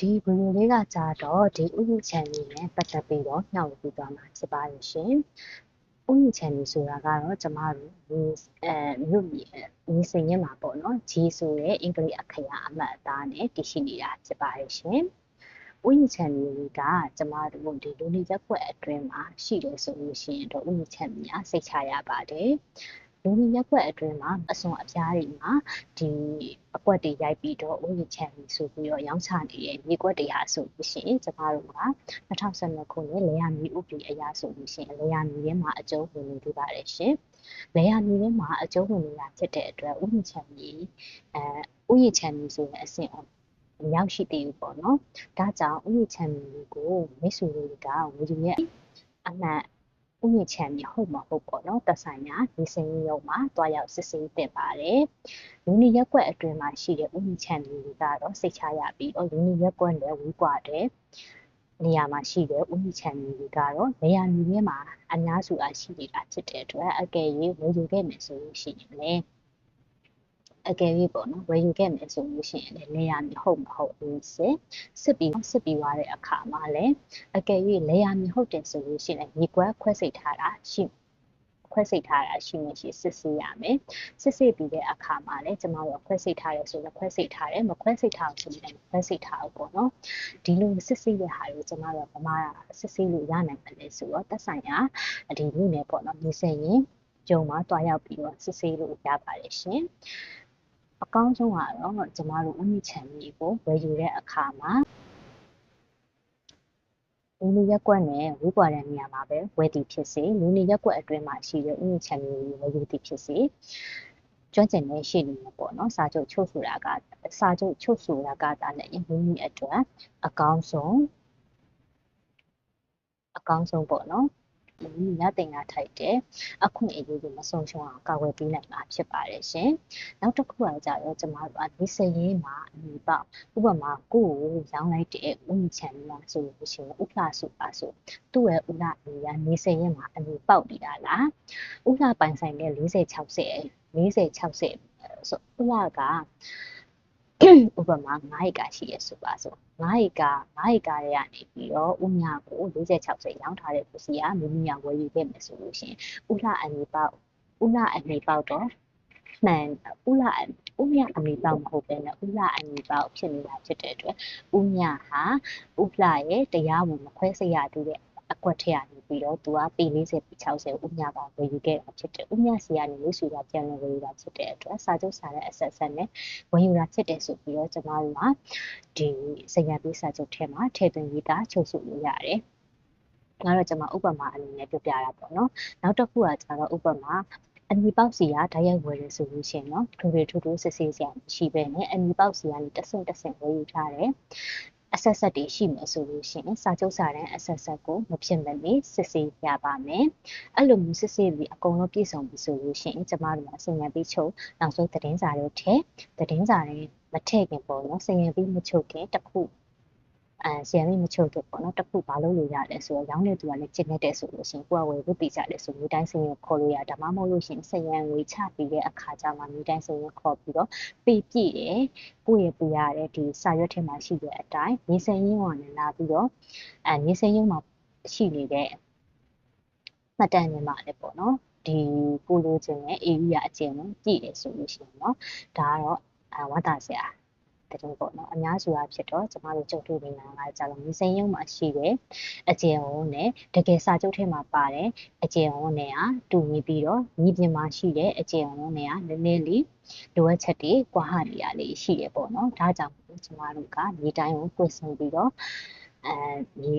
ဒီဗီဒီယိုလေးကကြာတော့ဒီဥယျာဉ်ချန်လေးနဲ့ပတ်သက်ပြီးတော့ညှောက်ပြီးသွားမှာဖြစ်ပါတယ်ရှင်။ဥယျာဉ်ချန်လေးဆိုတာကတော့ကျမတို့ဒီအဲမြို့မြေမြေစင်ရမှာပေါ့နော်။ဂျီဆိုတဲ့အင်္ဂလိပ်အခရာအမှတ်အသားနဲ့တည်ရှိနေတာဖြစ်ပါတယ်ရှင်။ဥယျာဉ်ချန်လေးကကျမတို့ဒီလူနေရက်ွက်အတွင်းမှာရှိတယ်ဆိုလို့ရှိရင်တော့ဥယျာဉ်ချန်ကြီးစိတ်ချရပါတယ်။ လူမှုရက်ွက်အတွင်းမှာအစွန်အပြားတွေမှာဒီအကွက်တွေရိုက်ပြီးတော့ဥယျာဉ်ချန်ပြီးဆိုပြီးတော့ရောင်းချနေတဲ့မြေကွက်တွေဟာဆိုလို့ရှိရင်ကျမတို့က2012ခုနှစ်လေယာမြေဥပဒေအရဆိုလို့ရှိရင်လေယာမြေထဲမှာအကျုံးဝင်နေသေးပါတယ်ရှင်လေယာမြေထဲမှာအကျုံးဝင်နေတာဖြစ်တဲ့အတွက်ဥယျာဉ်ချန်ပြီးအဲဥယျာဉ်ချန်ပြီးဆိုတဲ့အဆင့်မရောက်ရှိသေးဘူးပေါ့နော်။ဒါကြောင့်ဥယျာဉ်ချန်ပြီးကိုမိတ်ဆွေတွေကဝေယူရဲ့အမှန် ဥယျာဉ်ခြံမြေဟုတ်မဟုတ်ပေါ့နော်သက်ဆိုင်ရာဒီစင်းရုံမှာတွားရောက်စစ်ဆေးတင်ပါတယ်လူနေရက်ွက်အတွင်းမှာရှိတဲ့ဥယျာဉ်ခြံမြေတွေကတော့စိတ်ချရပြီးတော့လူနေရက်ွက်နဲ့ဝေးကွာတဲ့နေရာမှာရှိတဲ့ဥယျာဉ်ခြံမြေတွေကတော့နေရာမြေထဲမှာအများစုအရှိနေတာဖြစ်တဲ့အတွက်အကယ်၍ဝေယူခဲ့မယ်ဆိုလို့ရှိရင်လည်း အကယ်၍ပေါ့နော်ဝယ်ယူခဲ့မယ်ဆိုလို့ရှိရင်လည်းနေရာမြေဟုတ်မဟုတ်ဘူးစစ်စစ်ပြီးစစ်ပြီးသွားတဲ့အခါမှာလည်းအကယ်၍နေရာမြေဟုတ်တယ်ဆိုလို့ရှိရင်မြေကွက်ခွဲစိတ်ထားတာရှိခွဲစိတ်ထားတာရှိမရှိစစ်ဆေးရမယ်စစ်ဆေးပြီးတဲ့အခါမှာလည်းကျမတို့ခွဲစိတ်ထားတယ်ဆိုရင်ခွဲစိတ်ထားတယ်မခွဲစိတ်ထားဘူးဆိုရင်ခွဲစိတ်ထားဘူးပေါ့နော်ဒီလိုစစ်ဆေးတဲ့ဟာကိုကျမတို့ဗမာစစ်ဆေးလို့ရနိုင်တယ်လေဆိုတော့သက်ဆိုင်ရာဒီမြို့နယ်ပေါ့နော်မြေစင်ရင်ကျုံမှာတွားရောက်ပြီးတော့စစ်ဆေးလို့ရပါတယ်ရှင် အကောင်းဆုံးကတော့ကျမတို့ဥမိချန်ကြီးကိုဝယ်ယူတဲ့အခါမှာလူနေရက်ကွက်နဲ့ဝေးကွာတဲ့နေရာမှာပဲဝယ်သည်ဖြစ်စေလူနေရက်ကွက်အတွင်းမှာရှိတဲ့ဥမိချန်ကြီးကိုဝယ်ယူသည်ဖြစ်စေကျွမ်းကျင်တဲ့ရှေ့နေပေါ့နော်စာချုပ်ချုပ်ဆိုတာကစာချုပ်ချုပ်ဆိုတာကတာလည်းမိမိအတွက်အကောင်းဆုံးအကောင်းဆုံးပေါ့နော် ညတင်ကထိုက်တယ်အခွင့်အရေးကိုမဆုံးရှုံးအောင်ကာကွယ်ပေးနိုင်မှာဖြစ်ပါတယ်ရှင်နောက်တစ်ခုကကြတော့ကျမတို့အနေစရေးမှာအမိပေါဥပမာကိုယ်ကိုရောင်းလိုက်တဲ့ဥမချန်မှာဆိုလို့ရှိရင်ဥပလာစုပါဆိုသူ့ရဲ့ဥလာအမိကနေစရေးမှာအမိပေါက်နေတာလားဥလာပိုင်ဆိုင်တဲ့40 60 40 60ဆိုဥလာက ဥပမာ9ဧကရှိရဆိုပါဆို9ဧက9ဧကရဲ့ကနေပြီးတော့ဥညာကို40 60ရောင်းထားတဲ့ပစ္စည်းကမိမိကဝယ်ယူခဲ့မယ်ဆိုလို့ရှိရင်ဥလှအနေပေါက်ဥလှအနေပေါက်တော့မှန်ဥလှဥမြအမိပေါက်မဟုတ်ပဲနဲ့ဥလှအမိပေါက်ဖြစ်နေတာဖြစ်တဲ့အတွက်ဥမြဟာဥလှရဲ့တရားဝင်မခွဲစိတ်ရသေးတဲ့ အကွက်ထရနေပြီးတော့သူကပေ40ပေ60ဥညာပါဝယ်ယူခဲ့တာဖြစ်တယ်ဥညာစီကနေလို့ဆိုတာပြန်လည်ဝယ်ယူတာဖြစ်တဲ့အတွက်စာချုပ်စာတဲ့အဆက်ဆက်နဲ့ဝယ်ယူတာဖြစ်တယ်ဆိုပြီးတော့ကျွန်တော်တို့ကဒီစင်ရပေးစာချုပ်ထဲမှာထည့်သွင်းရေးသားချုပ်ဆိုလို့ရတယ်ငါတော့ကျွန်မဥပမာအနေနဲ့ပြောပြတာပေါ့နော်နောက်တစ်ခုကကျတော့ဥပမာအမီပေါက်စီကဓာတ်ရိုက်ဝယ်ရဆိုလို့ရှိရင်เนาะထူထူထူထူစစ်ဆေးစရာရှိပဲနဲ့အမီပေါက်စီကနေတဆင့်တဆင့်ဝယ်ယူထားတယ် အဆက်ဆက်တွေရှိမယ်ဆိုလို့ရှိရင်စာချုပ်စာတမ်းအဆက်ဆက်ကိုမဖြစ်မနေစစ်ဆေးရပါမယ်။အဲ့လိုမျိုးစစ်ဆေးပြီးအကုန်လုံးပြည့်စုံပြီဆိုလို့ရှိရင်ကျမတို့ကစင်ရပြီးချုပ်နောက်ဆုံးသတင်းစာတွေထည့်သတင်းစာတွေမထည့်ခင်ပေါ့နော်စင်ရပြီးမချုပ်ခင်တစ်ခု အဲဆရာကြီးမချုပ်တော့ပေါ့နော်တစ်ခုဘာလုပ်လို့ရလဲဆိုတော့ရောင်းတဲ့သူကလည်းကျင့်တဲ့ဆိုလို့ရှိရင်ကိုကဝယ်ဖို့ပြကြတယ်ဆိုမိတိုင်းစင်ရခေါ်လို့ရဒါမှမဟုတ်လို့ရှိရင်ဆရန်ငွေချပြီးတဲ့အခါကျမှမိတိုင်းစင်ရခေါ်ပြီးတော့ပေးပြည့်တယ်ကိုယ့်ရဲ့ပြရတဲ့ဒီစာရွက်ထဲမှာရှိတဲ့အတိုင်းနေစင်ရင်းဝင်လာပြီးတော့အဲနေစင်ရင်းမှာရှိနေတဲ့မှတ်တမ်းတွေမှာလည်းပေါ့နော်ဒီကိုလိုချင်တဲ့ area အကျဉ်းကိုကြည့်တယ်ဆိုလို့ရှိရင်เนาะဒါကတော့အဝတ်တာဆရာ တရင်ပေါ့နော်အများစုအားဖြစ်တော့ကျမတို့ကြုံတွေ့နေတာကကြာလို့မစင်ရုံမှာရှိတယ်အကျယ်ဝန်းနဲ့တကယ်စာချုပ်ထဲမှာပါတယ်အကျယ်ဝန်းနဲ့ကတူညီပြီးတော့ညီပြင်မှာရှိတဲ့အကျယ်ဝန်းနဲ့ကနည်းနည်းလေးလိုအပ်ချက်တွေကွာဟနေရလေးရှိတယ်ပေါ့နော်ဒါကြောင့်ကျမတို့ကမြေတိုင်းကိုကွင်းဆင်းပြီးတော့အဲမြေ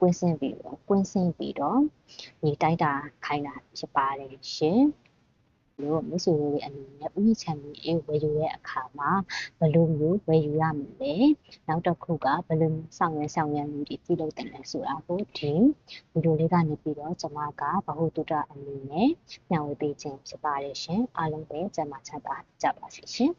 ကွင်းဆင်းပြီးတော့ကွင်းဆင်းပြီးတော့မြေတိုက်တာခိုင်းတာဖြစ်ပါတယ်ရှင် လို့မိတ်ဆွေတွေအနေနဲ့ဥယျာဉ်ချမ်းကြီးဝယ်ယူတဲ့အခါမှာဘယ်လိုမျိုးဝယ်ယူရမလဲနောက်တစ်ခုကဘယ်လိုဆောင်ရွက်ဆောင်ရွက်မှုတွေပြုလုပ်တယ်လဲဆိုတာကိုဒီဗီဒီယိုလေးကနေပြီးတော့ကျွန်မကဗဟုသုတအနေနဲ့ညှော်ဝေပေးခြင်းဖြစ်ပါတယ်ရှင်အားလုံးပဲကျမချမ်းသာကြပါစေရှင်